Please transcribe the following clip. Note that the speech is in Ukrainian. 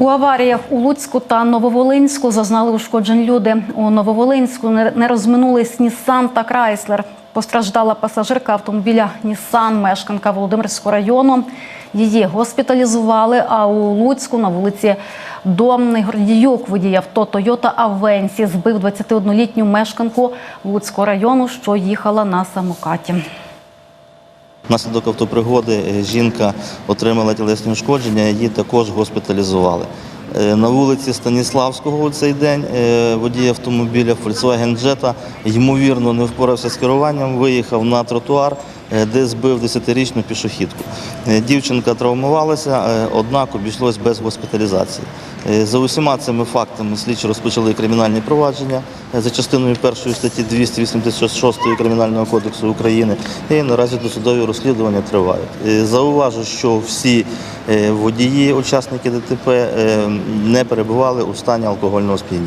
У аваріях у Луцьку та Нововолинську зазнали ушкоджень люди. У Нововолинську не розминулись Нісан та Крайслер. Постраждала пасажирка автомобіля Нісан, мешканка Володимирського району. Її госпіталізували. А у Луцьку на вулиці Домний Гордіюк водій авто Тойота Авенсі збив 21-літню мешканку Луцького району, що їхала на самокаті. Внаслідок автопригоди е, жінка отримала тілесні ушкодження, її також госпіталізували. Е, На вулиці Станіславського у цей день е, водій автомобіля Volkswagen Jetta ймовірно не впорався з керуванням, виїхав на тротуар, де збив 10-річну пішохідку. Е, Дівчинка травмувалася, е, однак обійшлось без госпіталізації. Е, За усіма цими фактами слідчі розпочали кримінальні провадження е, за частиною першої статті 286 Кримінального кодексу України і наразі досудові розслідування тривають. Е, Зауважу, що всі е, водії, учасники ДТП е, не перебували у стані алкогольного сп'яніння.